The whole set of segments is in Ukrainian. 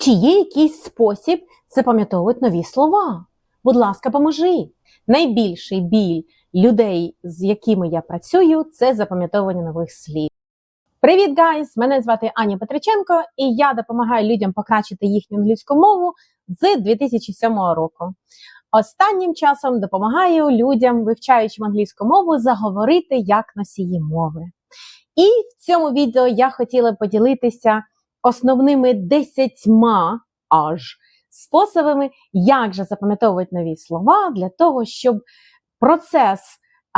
Чи є якийсь спосіб запам'ятовувати нові слова? Будь ласка, поможи. Найбільший біль людей, з якими я працюю, це запам'ятовування нових слів. Привіт, гайс! Мене звати Аня Петриченко, і я допомагаю людям покращити їхню англійську мову з 2007 року. Останнім часом допомагаю людям, вивчаючим англійську мову, заговорити як носії мови. І в цьому відео я хотіла поділитися основними десятьма аж способами, як же запам'ятовувати нові слова для того, щоб процес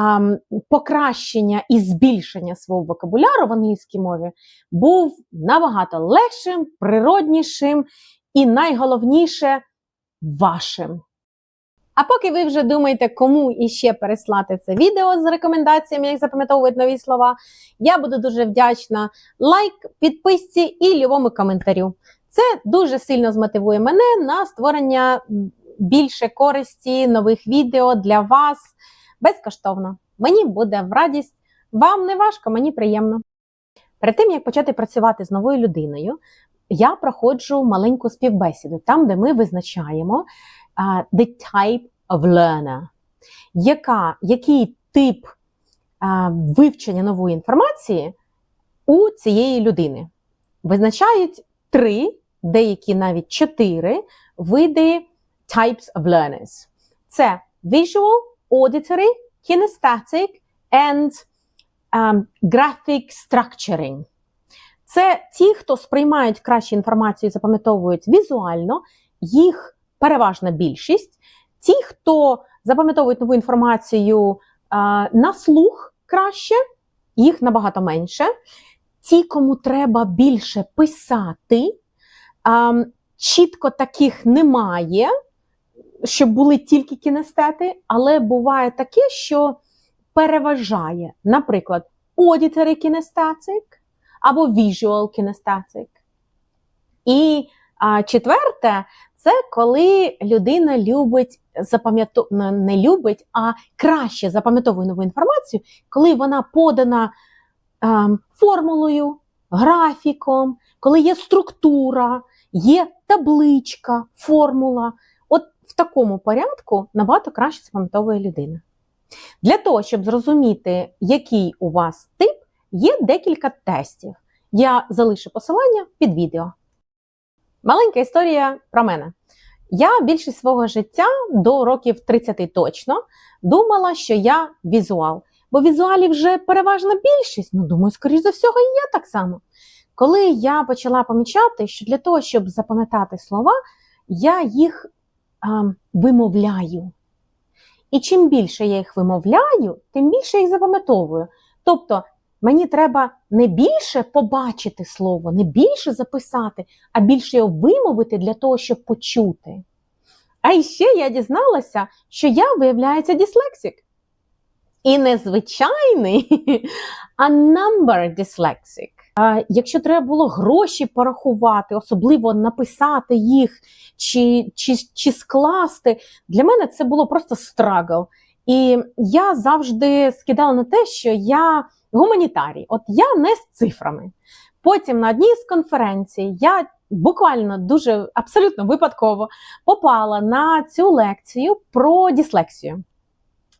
ем, покращення і збільшення свого вокабуляру в англійській мові був набагато легшим, природнішим і найголовніше вашим. А поки ви вже думаєте, кому іще переслати це відео з рекомендаціями, як запам'ятовувати нові слова, я буду дуже вдячна лайк, підписці і любому коментарю. Це дуже сильно змотивує мене на створення більше користі нових відео для вас безкоштовно. Мені буде в радість, вам не важко, мені приємно. Перед тим як почати працювати з новою людиною, я проходжу маленьку співбесіду, там, де ми визначаємо the type of learner, яка, який тип вивчення нової інформації у цієї людини. Визначають три, деякі навіть чотири види types of learners. Це visual, auditory, kinesthetic and um, graphic structuring. Це ті, хто сприймають краще інформацію запам'ятовують візуально, їх переважна більшість. Ті, хто запам'ятовують нову інформацію а, на слух краще, їх набагато менше. Ті, кому треба більше писати, а, чітко таких немає, щоб були тільки кінестети, але буває таке, що переважає, наприклад, auditory kinesthetic або visual kinesthetic. І а, четверте, це коли людина любить запам'яту... не любить, а краще запам'ятовує нову інформацію, коли вона подана а, формулою, графіком, коли є структура, є табличка, формула. От в такому порядку набагато краще запам'ятовує людина. Для того, щоб зрозуміти, який у вас тип, є декілька тестів. Я залишу посилання під відео. Маленька історія про мене. Я більшість свого життя до років 30 точно думала, що я візуал. Бо візуалів вже переважна більшість. Ну, думаю, скоріш за всього, і я так само. Коли я почала помічати, що для того, щоб запам'ятати слова, я їх а, вимовляю. І чим більше я їх вимовляю, тим більше їх запам'ятовую. Тобто, мені треба не більше побачити слово, не більше записати, а більше його вимовити для того, щоб почути. А ще я дізналася, що я, виявляється, дислексик. І не звичайний, а number dyslexic. А Якщо треба було гроші порахувати, особливо написати їх чи, чи, чи скласти, для мене це було просто страгл. І я завжди скидала на те, що я гуманітарій, от я не з цифрами. Потім на одній з конференцій я буквально дуже абсолютно випадково попала на цю лекцію про дислексію.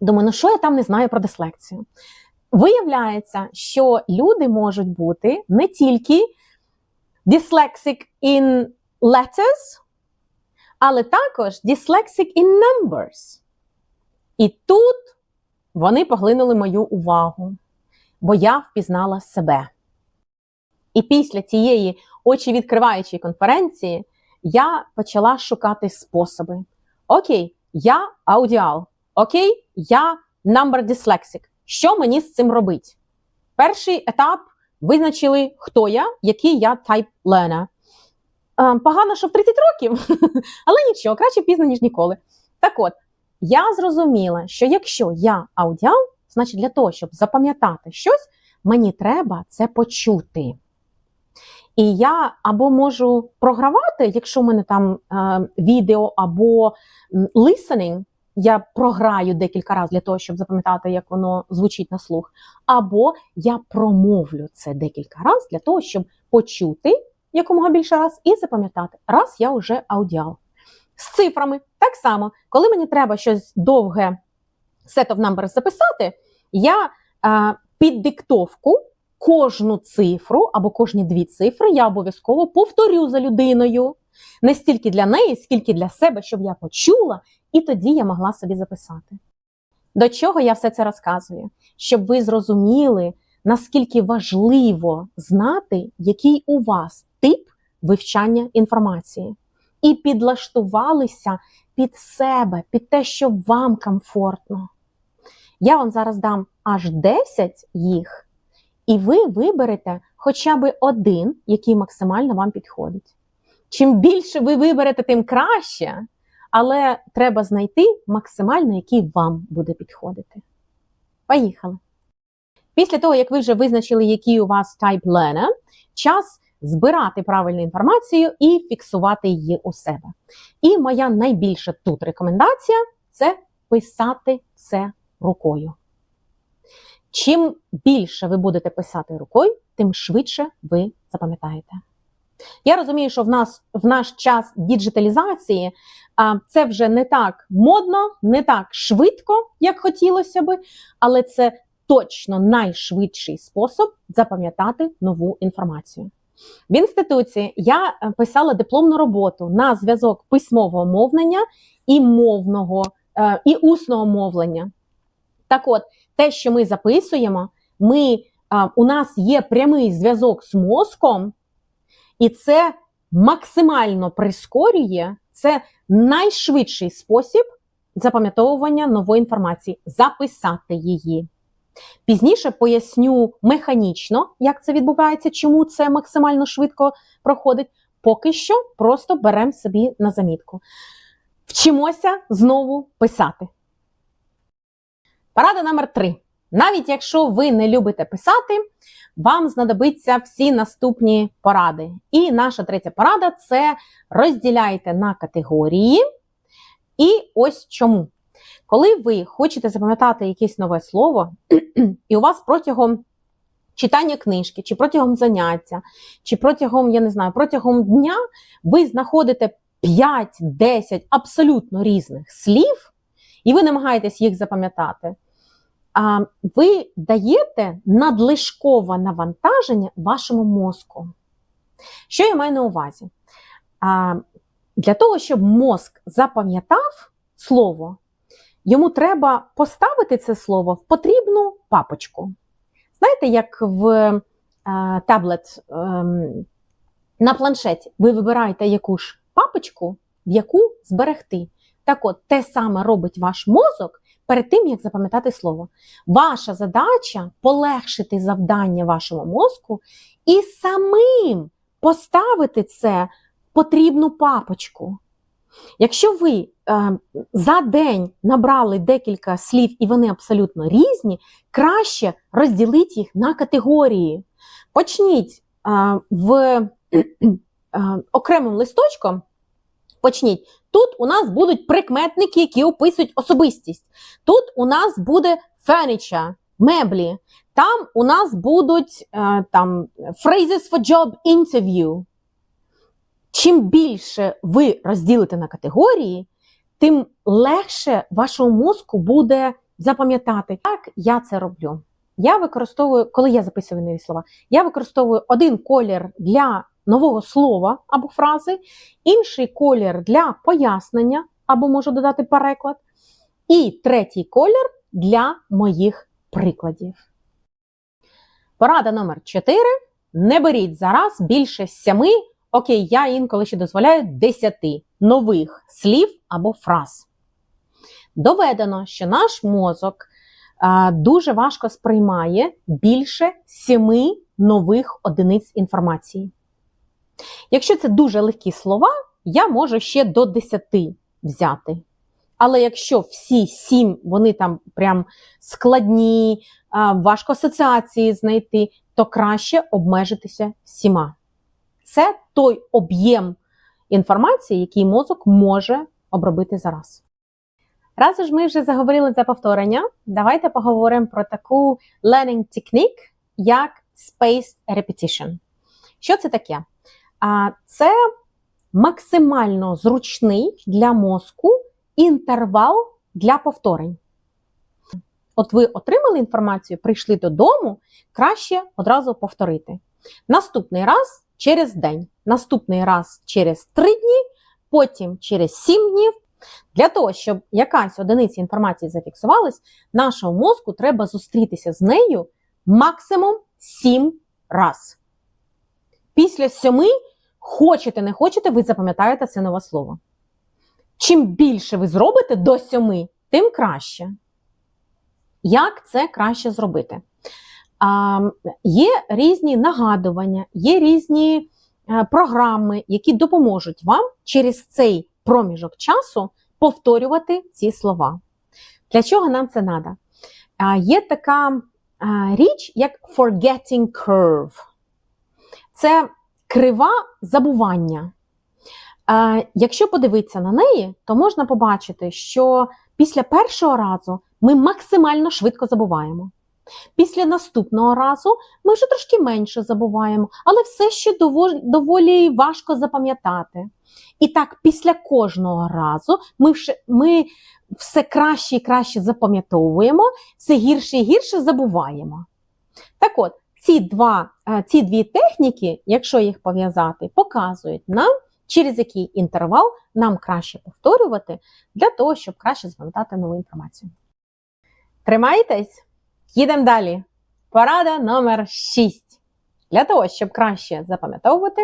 Думаю, ну що я там не знаю про дислексію? Виявляється, що люди можуть бути не тільки dyslexic in letters, але також dyslexic in numbers. І тут вони поглинули мою увагу, бо я впізнала себе. І після цієї очі відкриваючої конференції я почала шукати способи. Окей, я аудіал. Окей, я number dyslexic. Що мені з цим робити? Перший етап визначили, хто я, який я type learner. Е, Погано, що в 30 років, але нічого, краще пізно, ніж ніколи. Так от, я зрозуміла, що якщо я аудіал, значить для того, щоб запам'ятати щось, мені треба це почути. І я або можу програвати, якщо в мене там е, відео або listening, я програю декілька разів для того, щоб запам'ятати, як воно звучить на слух, або я промовлю це декілька разів для того, щоб почути якомога більше раз і запам'ятати. Раз я вже аудіал. З цифрами так само, коли мені треба щось довге set of numbers записати, я а, під диктовку кожну цифру або кожні дві цифри я обов'язково повторю за людиною. Не стільки для неї, скільки для себе, щоб я почула, і тоді я могла собі записати. До чого я все це розказую? Щоб ви зрозуміли, наскільки важливо знати, який у вас тип вивчання інформації, і підлаштувалися під себе, під те, що вам комфортно. Я вам зараз дам аж 10 їх, і ви виберете хоча б один, який максимально вам підходить. Чим більше ви виберете, тим краще, але треба знайти максимально, який вам буде підходити. Поїхали! Після того, як ви вже визначили, який у вас type learner, час збирати правильну інформацію і фіксувати її у себе. І моя найбільша тут рекомендація це писати це рукою. Чим більше ви будете писати рукою, тим швидше ви запам'ятаєте. Я розумію, що в нас в наш час діджиталізації а, це вже не так модно, не так швидко, як хотілося би, але це точно найшвидший спосіб запам'ятати нову інформацію. В інституції я е, писала дипломну роботу на зв'язок письмового мовлення і мовного е, і усного мовлення. Так от, те, що ми записуємо, ми, а, у нас є прямий зв'язок з мозком, і це максимально прискорює, це найшвидший спосіб запам'ятовування нової інформації, записати її. Пізніше поясню механічно, як це відбувається, чому це максимально швидко проходить. Поки що просто беремо собі на замітку. Вчимося знову писати. Порада номер три. Навіть якщо ви не любите писати, вам знадобиться всі наступні поради. І наша третя порада це розділяйте на категорії. І ось чому. Коли ви хочете запам'ятати якесь нове слово, і у вас протягом читання книжки, чи протягом заняття, чи протягом, я не знаю, протягом дня ви знаходите 5-10 абсолютно різних слів, і ви намагаєтесь їх запам'ятати, ви даєте надлишкове навантаження вашому мозку. Що я маю на увазі? Для того, щоб мозк запам'ятав слово, йому треба поставити це слово в потрібну папочку. Знаєте, як в е, таблет е, на планшеті ви вибираєте яку ж папочку, в яку зберегти. Так от, те саме робить ваш мозок перед тим, як запам'ятати слово. Ваша задача полегшити завдання вашому мозку і самим поставити це в потрібну папочку. Якщо ви е, за день набрали декілька слів і вони абсолютно різні, краще розділіть їх на категорії. Почніть е, в е, окремим листочком. Почніть. Тут у нас будуть прикметники, які описують особистість. Тут у нас буде furniture, меблі. Там у нас будуть е, там, phrases for job interview. Чим більше ви розділите на категорії, тим легше вашому мозку буде запам'ятати, як я це роблю. Я використовую, коли я записую нові слова, я використовую один колір для нового слова або фрази, інший колір для пояснення, або можу додати переклад, і третій колір для моїх прикладів. Порада номер 4. Не беріть зараз більше сями, окей, я інколи ще дозволяю 10 нових слів або фраз. Доведено, що наш мозок а, дуже важко сприймає більше семи нових одиниць інформації. Якщо це дуже легкі слова, я можу ще до 10 взяти. Але якщо всі сім, вони там прям складні, важко асоціації знайти, то краще обмежитися всіма. Це той об'єм інформації, який мозок може обробити зараз. Раз ж ми вже заговорили за повторення, давайте поговоримо про таку learning technique, як spaced repetition. Що це таке? А це максимально зручний для мозку інтервал для повторень. От ви отримали інформацію, прийшли додому, краще одразу повторити. Наступний раз через день, наступний раз через три дні, потім через сім днів. Для того, щоб якась одиниця інформації зафіксувалась, нашому мозку треба зустрітися з нею максимум сім раз. Після сьоми, хочете, не хочете, ви запам'ятаєте це нове слово. Чим більше ви зробите до сьоми, тим краще. Як це краще зробити? А, Є різні нагадування, є різні е, програми, які допоможуть вам через цей проміжок часу повторювати ці слова. Для чого нам це треба? Є така річ, як forgetting curve. Це крива забування. А, Якщо подивитися на неї, то можна побачити, що після першого разу ми максимально швидко забуваємо. Після наступного разу ми вже трошки менше забуваємо, але все ще доволі, важко запам'ятати. І так, після кожного разу ми, ми все краще і краще запам'ятовуємо, все гірше і гірше забуваємо. Так от, ці, два, е, ці дві техніки, якщо їх пов'язати, показують нам, через який інтервал нам краще повторювати для того, щоб краще запам'ятати нову інформацію. Тримайтесь! Їдемо далі. Порада номер 6. Для того, щоб краще запам'ятовувати,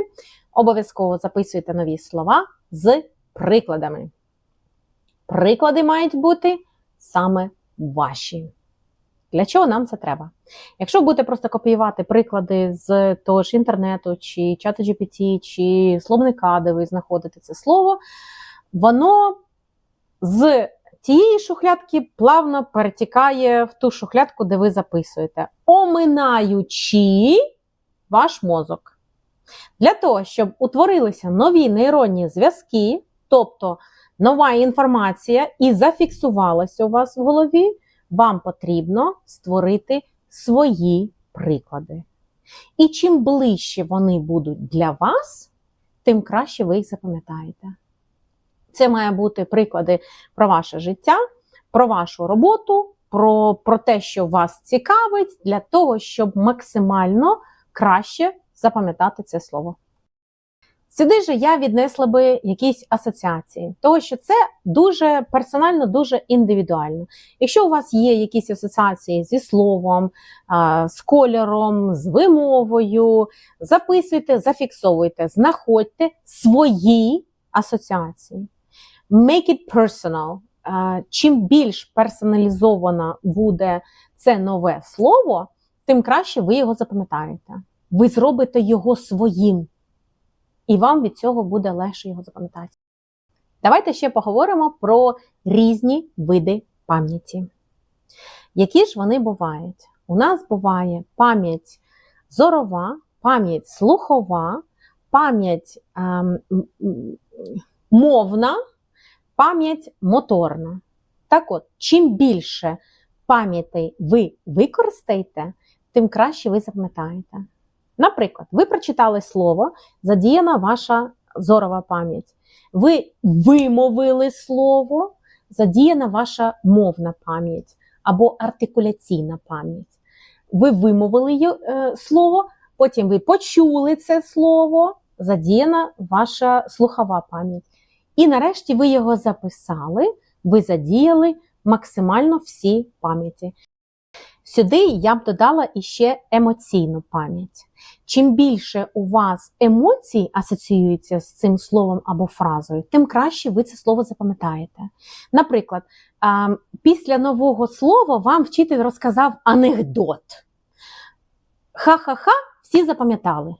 обов'язково записуйте нові слова з прикладами. Приклади мають бути саме ваші. Для чого нам це треба? Якщо будете просто копіювати приклади з того ж інтернету, чи чату GPT, чи словника, де ви знаходите це слово, воно з тієї шухлядки плавно перетікає в ту шухлядку, де ви записуєте, оминаючи ваш мозок. Для того, щоб утворилися нові нейронні зв'язки, тобто нова інформація і зафіксувалася у вас в голові, вам потрібно створити свої приклади. І чим ближче вони будуть для вас, тим краще ви їх запам'ятаєте. Це має бути приклади про ваше життя, про вашу роботу, про, про те, що вас цікавить, для того, щоб максимально краще запам'ятати це слово. Сюди ж я віднесла би якісь асоціації, того що це дуже персонально, дуже індивідуально. Якщо у вас є якісь асоціації зі словом, з кольором, з вимовою, записуйте, зафіксовуйте, знаходьте свої асоціації. Make it personal. Чим більш персоналізовано буде це нове слово, тим краще ви його запам'ятаєте. Ви зробите його своїм і вам від цього буде легше його запам'ятати. Давайте ще поговоримо про різні види пам'яті. Які ж вони бувають? У нас буває пам'ять зорова, пам'ять слухова, пам'ять ем, мовна, пам'ять моторна. Так от, чим більше пам'ятей ви використаєте, тим краще ви запам'ятаєте. Наприклад, ви прочитали слово, задіяна ваша зорова пам'ять. Ви вимовили слово, задіяна ваша мовна пам'ять або артикуляційна пам'ять. Ви вимовили е, слово, потім ви почули це слово, задіяна ваша слухова пам'ять. І нарешті ви його записали, ви задіяли максимально всі пам'яті. Сюди я б додала іще емоційну пам'ять. Чим більше у вас емоцій асоціюється з цим словом або фразою, тим краще ви це слово запам'ятаєте. Наприклад, після нового слова вам вчитель розказав анекдот. Ха-ха-ха, всі запам'ятали.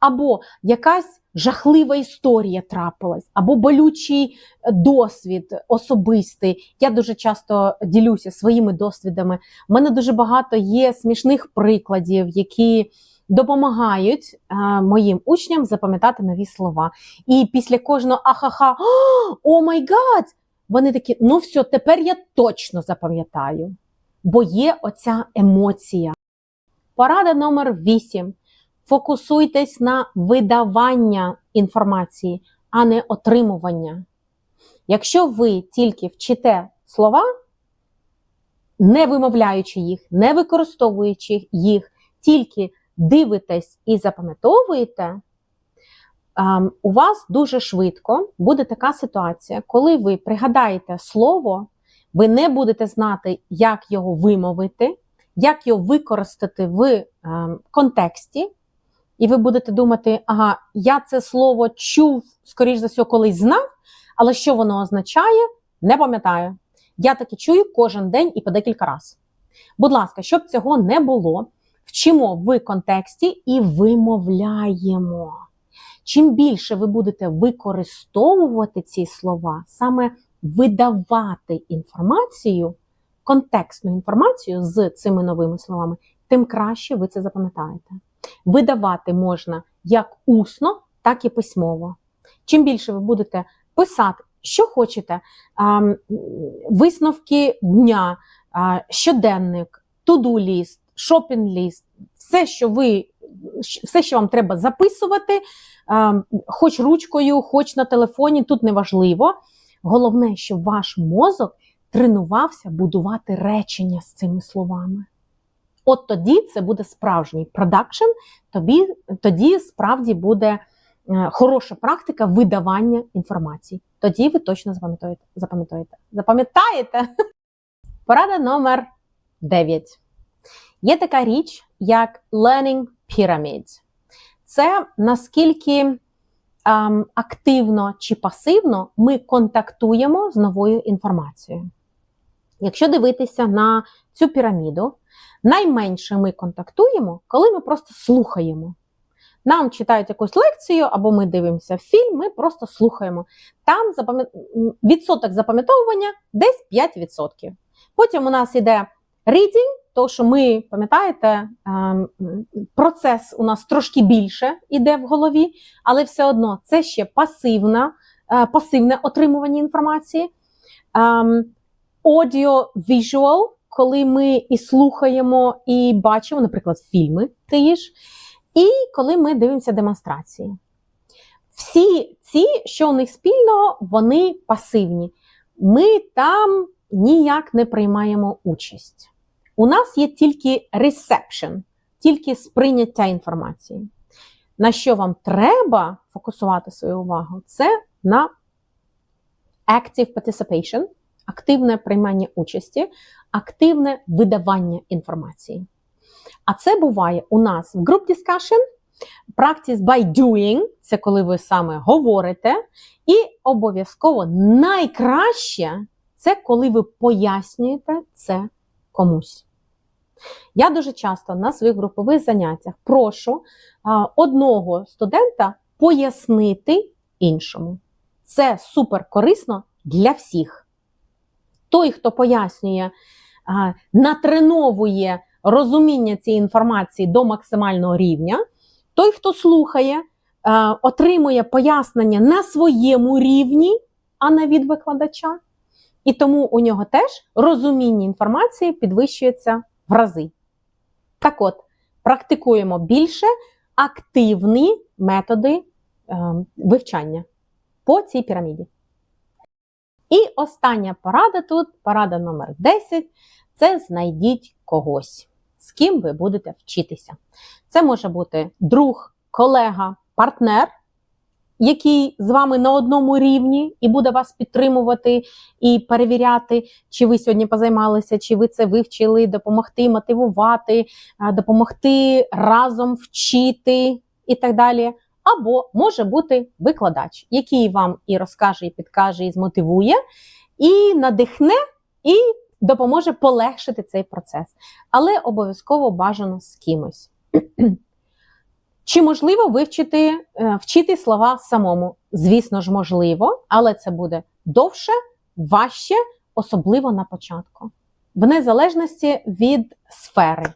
Або якась жахлива історія трапилась, або болючий досвід особистий. Я дуже часто ділюся своїми досвідами. У мене дуже багато є смішних прикладів, які допомагають е, моїм учням запам'ятати нові слова. І після кожного ахаха, о май гад! Вони такі, ну все, тепер я точно запам'ятаю. Бо є оця емоція. Порада номер 8. Фокусуйтесь на видавання інформації, а не отримування. Якщо ви тільки вчите слова, не вимовляючи їх, не використовуючи їх, тільки дивитесь і запам'ятовуєте, ем, у вас дуже швидко буде така ситуація, коли ви пригадаєте слово, ви не будете знати, як його вимовити, як його використати в ем, контексті, і ви будете думати, ага, я це слово чув, скоріш за все, колись знав, але що воно означає, не пам'ятаю. Я таке чую кожен день і по декілька разів. Будь ласка, щоб цього не було, вчимо в контексті і вимовляємо. Чим більше ви будете використовувати ці слова, саме видавати інформацію, контекстну інформацію з цими новими словами, тим краще ви це запам'ятаєте. Видавати можна як усно, так і письмово. Чим більше ви будете писати, що хочете, висновки дня, щоденник, туду-ліст, шопінг-ліст, все, що ви, все, що вам треба записувати, хоч ручкою, хоч на телефоні, тут неважливо. Головне, щоб ваш мозок тренувався будувати речення з цими словами. От тоді це буде справжній продакшн, тобі, тоді справді буде е, хороша практика видавання інформації. Тоді ви точно запам'ятаєте. Запам'ятаєте. Запам'ятаєте? Порада номер 9. Є така річ, як Learning Pyramids. Це наскільки ем, активно чи пасивно ми контактуємо з новою інформацією. Якщо дивитися на цю піраміду, найменше ми контактуємо, коли ми просто слухаємо. Нам читають якусь лекцію, або ми дивимося фільм, ми просто слухаємо. Там запам'ят... відсоток запам'ятовування десь 5%. Потім у нас йде reading, то що ми, пам'ятаєте, ем, процес у нас трошки більше йде в голові, але все одно це ще пасивна, е, пасивне отримування інформації. Audio-visual, коли ми і слухаємо, і бачимо, наприклад, фільми ті ж, і коли ми дивимося демонстрації. Всі ці, що у них спільного, вони пасивні. Ми там ніяк не приймаємо участь. У нас є тільки reception, тільки сприйняття інформації. На що вам треба фокусувати свою увагу, це на active participation, активне приймання участі, активне видавання інформації. А це буває у нас в group discussion, practice by doing це коли ви саме говорите, і обов'язково найкраще це коли ви пояснюєте це комусь. Я дуже часто на своїх групових заняттях прошу одного студента пояснити іншому. Це супер корисно для всіх. Той, хто пояснює, натреновує розуміння цієї інформації до максимального рівня, той, хто слухає, отримує пояснення на своєму рівні, а не від викладача. І тому у нього теж розуміння інформації підвищується в рази. Так от, практикуємо більше активні методи е, вивчання по цій піраміді. І остання порада тут, порада номер 10 це знайдіть когось, з ким ви будете вчитися. Це може бути друг, колега, партнер який з вами на одному рівні і буде вас підтримувати і перевіряти, чи ви сьогодні позаймалися, чи ви це вивчили, допомогти мотивувати, допомогти разом вчити і так далі. Або може бути викладач, який вам і розкаже, і підкаже, і змотивує, і надихне, і допоможе полегшити цей процес. Але обов'язково бажано з кимось. Чи можливо вивчити е, вчити слова самому? Звісно ж, можливо, але це буде довше, важче, особливо на початку. В незалежності від сфери.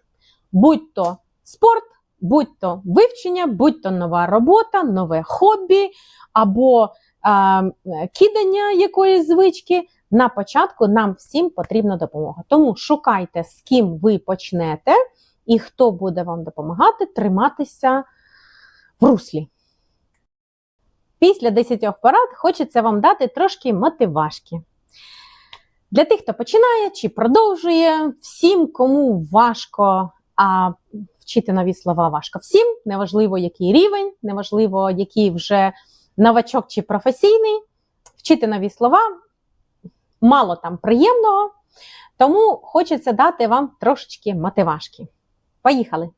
Будь-то спорт, будь-то вивчення, будь-то нова робота, нове хобі або а, кидання якоїсь звички. На початку нам всім потрібна допомога. Тому шукайте, з ким ви почнете, і хто буде вам допомагати триматися в руслі. Після 10 порад хочеться вам дати трошки мотивашки. Для тих, хто починає чи продовжує, всім, кому важко а вчити нові слова важко всім, неважливо, який рівень, неважливо, який вже новачок чи професійний, вчити нові слова мало там приємного, тому хочеться дати вам трошечки мотивашки. Поїхали!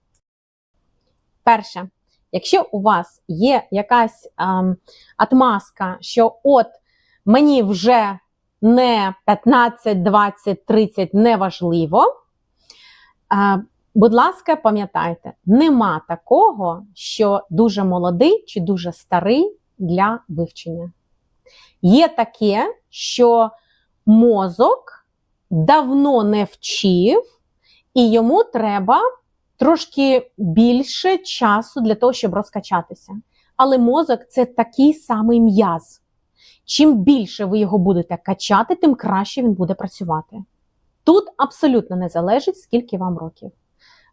Перше, якщо у вас є якась ем, атмаска, що от мені вже не 15, 20, 30 неважливо, е, будь ласка, пам'ятайте, нема такого, що дуже молодий чи дуже старий для вивчення. Є таке, що мозок давно не вчив, і йому треба трошки більше часу для того, щоб розкачатися. Але мозок це такий самий м'яз. Чим більше ви його будете качати, тим краще він буде працювати. Тут абсолютно не залежить, скільки вам років.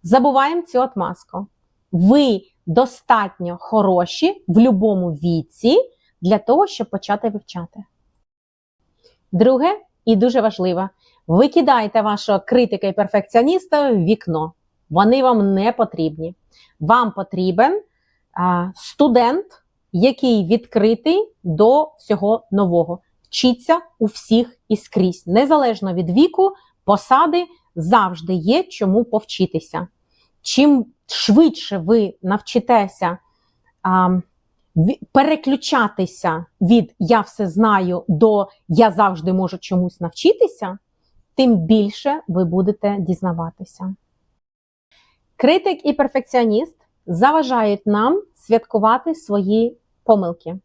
Забуваємо цю отмазку. Ви достатньо хороші в будь-якому віці для того, щоб почати вивчати. Друге, і дуже важливо, викидайте вашого критика і перфекціоніста в вікно. Вони вам не потрібні. Вам потрібен а, студент, який відкритий до всього нового. Вчиться у всіх і скрізь. Незалежно від віку, посади завжди є чому повчитися. Чим швидше ви навчитеся а, переключатися від я все знаю до я завжди можу чомусь навчитися, тим більше ви будете дізнаватися. Критик і перфекціоніст заважають нам святкувати свої помилки.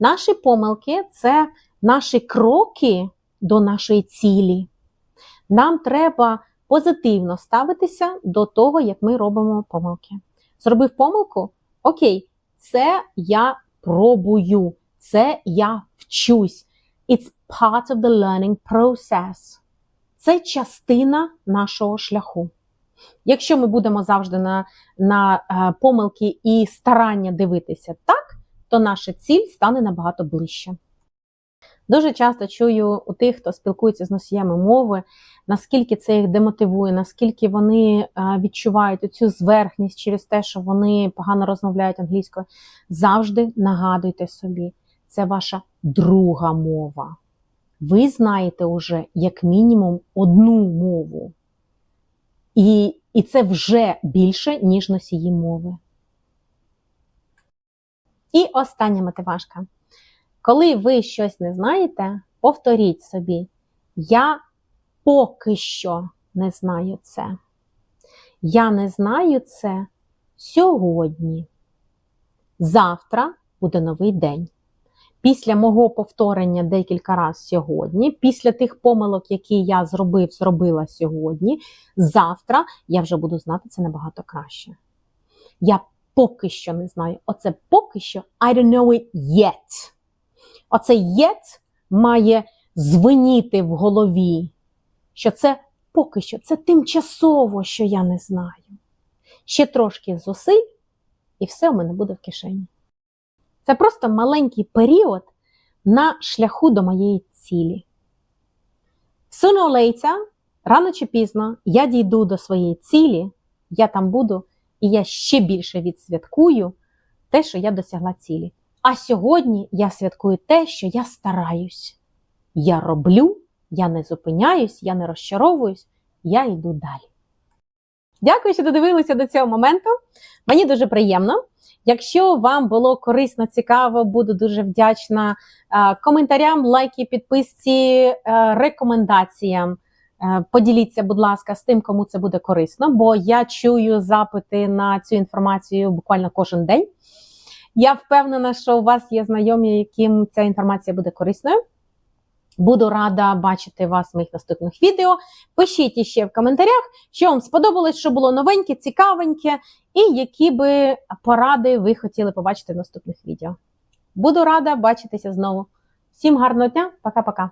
Наші помилки це наші кроки до нашої цілі. Нам треба позитивно ставитися до того, як ми робимо помилки. Зробив помилку? Окей, це я пробую, це я вчусь. It's part of the learning process. Це частина нашого шляху. Якщо ми будемо завжди на на е, помилки і старання дивитися так, то наша ціль стане набагато ближче. Дуже часто чую у тих, хто спілкується з носіями мови, наскільки це їх демотивує, наскільки вони е, відчувають цю зверхність через те, що вони погано розмовляють англійською. Завжди нагадуйте собі, це ваша друга мова. Ви знаєте уже як мінімум одну мову. І, І це вже більше, ніж носії мови. І остання мотивашка. Коли ви щось не знаєте, повторіть собі, я поки що не знаю це. Я не знаю це сьогодні. Завтра буде новий день. Після мого повторення декілька разів сьогодні, після тих помилок, які я зробив, зробила сьогодні, завтра я вже буду знати це набагато краще. Я поки що не знаю. Оце поки що I don't know it yet. Оце єт має звеніти в голові, що це поки що, це тимчасово, що я не знаю. Ще трошки зусиль, і все у мене буде в кишені. Це просто маленький період на шляху до моєї цілі. Sooner or later, рано чи пізно, я дійду до своєї цілі, я там буду, і я ще більше відсвяткую те, що я досягла цілі. А сьогодні я святкую те, що я стараюсь. Я роблю, я не зупиняюсь, я не розчаровуюсь, я йду далі. Дякую, що додивилися до цього моменту. Мені дуже приємно. Якщо вам було корисно, цікаво, буду дуже вдячна коментарям, лайки, підписці, рекомендаціям. Поділіться, будь ласка, з тим, кому це буде корисно, бо я чую запити на цю інформацію буквально кожен день. Я впевнена, що у вас є знайомі, яким ця інформація буде корисною. Буду рада бачити вас в моїх наступних відео. Пишіть іще в коментарях, що вам сподобалось, що було новеньке, цікавеньке, і які би поради ви хотіли побачити в наступних відео. Буду рада бачитися знову. Всім гарного дня, пока-пока!